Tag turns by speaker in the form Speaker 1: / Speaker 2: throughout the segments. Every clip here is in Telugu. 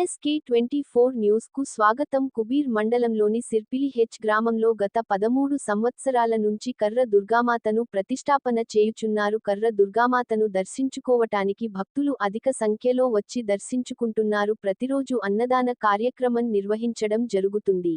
Speaker 1: టీఎస్కే ట్వంటీ ఫోర్ న్యూస్కు స్వాగతం కుబీర్ మండలంలోని సిర్పిలి హెచ్ గ్రామంలో గత పదమూడు సంవత్సరాల నుంచి కర్ర దుర్గామాతను ప్రతిష్టాపన చేయుచున్నారు. కర్ర దుర్గామాతను దర్శించుకోవటానికి భక్తులు అధిక సంఖ్యలో వచ్చి దర్శించుకుంటున్నారు. ప్రతిరోజు అన్నదాన కార్యక్రమం నిర్వహించడం జరుగుతుంది.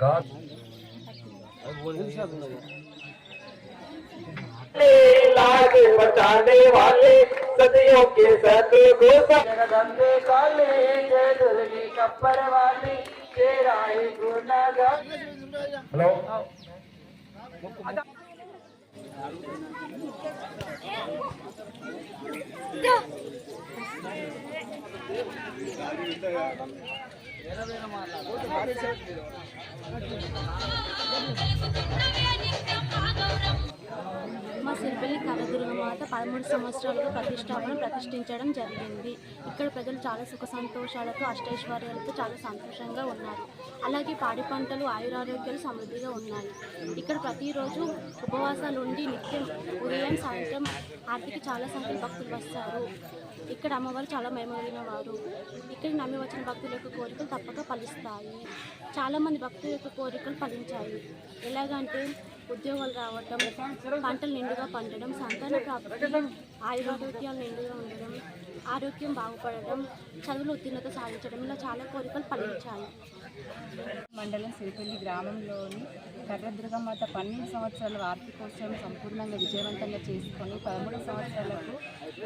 Speaker 2: గా
Speaker 3: लाज बचाने वाले सदियों के सतगुरु जगदम्बे काली जय दुर्गी कप्पर वाली तेरा ही गुणगान
Speaker 2: హలో
Speaker 4: మా Thank you. తర్వాత పదమూడు సంవత్సరాలుగా ప్రతిష్టాపన ప్రతిష్ఠించడం జరిగింది. ఇక్కడ ప్రజలు చాలా సుఖ సంతోషాలతో అష్టైశ్వర్యాలతో చాలా సంతోషంగా ఉన్నారు. అలాగే పాడి పంటలు ఆయురారోగ్యాలు సమృద్ధిగా ఉన్నాయి. ఇక్కడ ప్రతిరోజు ఉపవాసాలు ఉండి నిత్యం ఉదయం సాయంత్రం ఆర్తికి చాలా సంఖ్య భక్తులు వస్తారు. ఇక్కడ అమ్మవారు చాలా మేమగిన వారు. ఇక్కడ నమ్మి వచ్చిన భక్తుల యొక్క కోరికలు తప్పక ఫలిస్తాయి. చాలామంది భక్తుల యొక్క కోరికలు ఫలించాయి. ఎలాగంటే ఉద్యోగాలు రావటం పంటలు నిండుగా పండడం సంతాన ప్రాప్తి ఆయురారోగ్యాలు నిండుగా ఉండడం ఆరోగ్యం బాగుపడడం చదువులు ఉత్తీర్ణత సాధించడం ఇలా చాలా కోరికలు పండించాలి
Speaker 5: మండలం సిరిపల్లి గ్రామంలోని కర్రదుర్గమాత పన్నెండు సంవత్సరాల వార్షికోత్సవం సంపూర్ణంగా విజయవంతంగా చేసుకొని పదమూడు సంవత్సరాలకు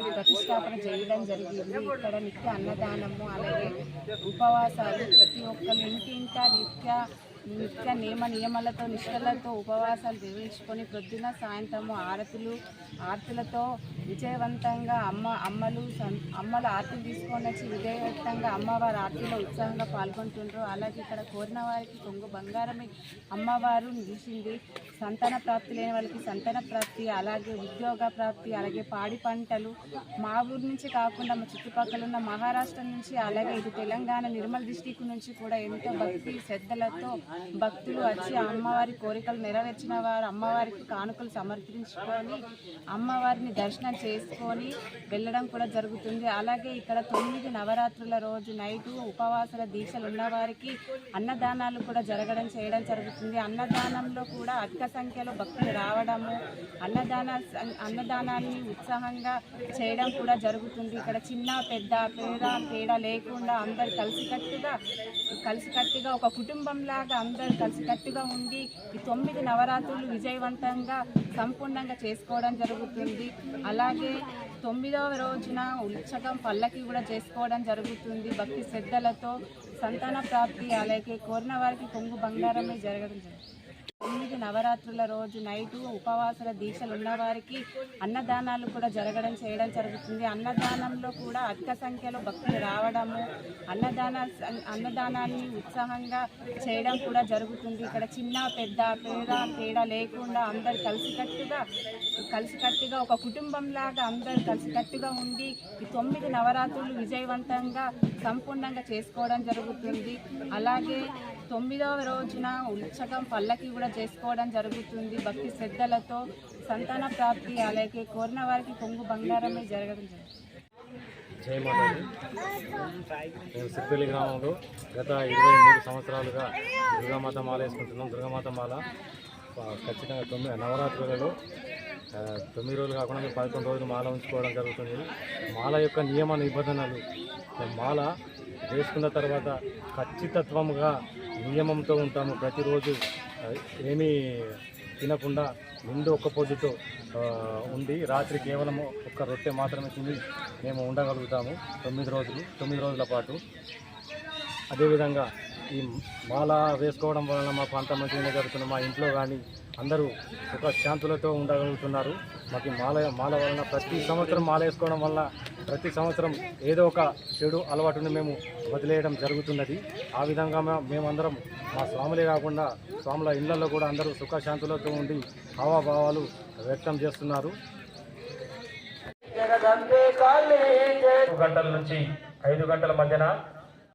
Speaker 5: ప్రతిష్టాపన చేయడం జరిగింది. ఇక్కడ నిత్య అన్నదానము అలాగే ఉపవాసాలు ప్రతి ఒక్కరు ఇంటింటా నిత్య నిత్య నియమ నియమాలతో నిష్ఠలతో ఉపవాసాలు నిర్వహించుకొని ప్రొద్దున సాయంత్రము ఆరతులు ఆరతులతో విజయవంతంగా అమ్మ అమ్మలు అమ్మలు అమ్మల ఆరతులు తీసుకొని వచ్చి విజయవంతంగా అమ్మవారి ఆరతిలో ఉత్సాహంగా పాల్గొంటుండ్రు. అలాగే ఇక్కడ కోరిన వారికి కొంగు బంగారమే అమ్మవారు నిలిచింది. సంతాన ప్రాప్తి లేని వాళ్ళకి సంతాన ప్రాప్తి అలాగే ఉద్యోగ ప్రాప్తి అలాగే పాడి పంటలు. మా ఊరు నుంచి కాకుండా మా చుట్టుపక్కల ఉన్న మహారాష్ట్ర నుంచి అలాగే ఇది తెలంగాణ నిర్మల్ డిస్టిక్ నుంచి కూడా ఎంతో భక్తి శ్రద్ధలతో భక్తులు వచ్చి అమ్మవారి కోరికలు నెరవేర్చిన వారు అమ్మవారికి కానుకలు సమర్పించుకొని అమ్మవారిని దర్శనం చేసుకొని వెళ్ళడం కూడా జరుగుతుంది. అలాగే ఇక్కడ తొమ్మిది నవరాత్రుల రోజు నైటు ఉపవాసాల దీక్షలు ఉన్నవారికి అన్నదానాలు కూడా జరగడం చేయడం జరుగుతుంది. అన్నదానంలో కూడా అధిక సంఖ్యలో భక్తులు రావడము అన్నదాన అన్నదానాన్ని ఉత్సాహంగా చేయడం కూడా జరుగుతుంది. ఇక్కడ చిన్న పెద్ద పేద తేడా లేకుండా అందరు కలిసికట్టుగా కలిసికట్టుగా ఒక కుటుంబంలాగా అందరు కలిసికట్టుగా ఉండి ఈ తొమ్మిది నవరాత్రులు విజయవంతంగా సంపూర్ణంగా చేసుకోవడం జరుగుతుంది. అలాగే తొమ్మిదవ రోజున ఉత్సవం పల్లకి కూడా చేసుకోవడం జరుగుతుంది. భక్తి శ్రద్ధలతో సంతాన ప్రాప్తి అలాగే కోరిన వారికి కొంగు బంగారమే జరగడం జరుగుతుంది. తొమ్మిది నవరాత్రుల రోజు నైటు ఉపవాసాల దీక్షలు ఉన్నవారికి అన్నదానాలు కూడా జరగడం చేయడం జరుగుతుంది. అన్నదానంలో కూడా అధిక సంఖ్యలో భక్తులు రావడము అన్నదాన అన్నదానాన్ని ఉత్సాహంగా చేయడం కూడా జరుగుతుంది. ఇక్కడ చిన్న పెద్ద పేద తేడా లేకుండా అందరు కలిసికట్టుగా కలిసికట్టుగా ఒక కుటుంబంలాగా అందరు కలిసికట్టుగా ఉండి ఈ తొమ్మిది నవరాత్రులు విజయవంతంగా సంపూర్ణంగా చేసుకోవడం జరుగుతుంది. అలాగే తొమ్మిదవ రోజున ఉత్సవం పల్లకి కూడా చేసుకోవడం జరుగుతుంది. భక్తి శ్రద్ధలతో సంతాన ప్రాప్తి అలాగే కోరిన వారికి కొంగు బంగారమే జరగడం జరుగుతుంది.
Speaker 2: మేము సిరిపల్లి గ్రామంలో గత ఇరవై మూడు సంవత్సరాలుగా దుర్గామాత మాల వేసుకుంటున్నాం. దుర్గామాత మాల ఖచ్చితంగా తొమ్మిది నవరాత్రులలో తొమ్మిది రోజులు కాకుండా మేము పదకొండు రోజులు మాల ఉంచుకోవడం జరుగుతుంది. మాల యొక్క నియమ నిబంధనలు మాల వేసుకున్న తర్వాత ఖచ్చితత్వముగా నియమంతో ఉంటాము. ప్రతిరోజు ఏమీ తినకుండా ముందు ఒక్క పొద్దుతో ఉండి రాత్రి కేవలం ఒక్క రొట్టె మాత్రమే తిని మేము ఉండగలుగుతాము తొమ్మిది రోజులు తొమ్మిది రోజుల పాటు. అదేవిధంగా ఈ మాల వేసుకోవడం వలన మా ప్రాంతం మంచిగానే జరుగుతున్న మా ఇంట్లో కానీ అందరూ ఒక శాంతులతో ఉండగలుగుతున్నారు. మాకు మాల మాల వలన ప్రతి సంవత్సరం మాల వేసుకోవడం వల్ల ప్రతి సంవత్సరం ఏదో ఒక చెడు అలవాటుని మేము వదిలేయడం జరుగుతున్నది. ఆ విధంగా మేమందరం మా స్వాములే కాకుండా స్వాముల ఇళ్ళలో కూడా అందరూ సుఖశాంతులతో ఉండి హావాభావాలు వ్యక్తం చేస్తున్నారు. గంటల నుంచి ఐదు గంటల మధ్యన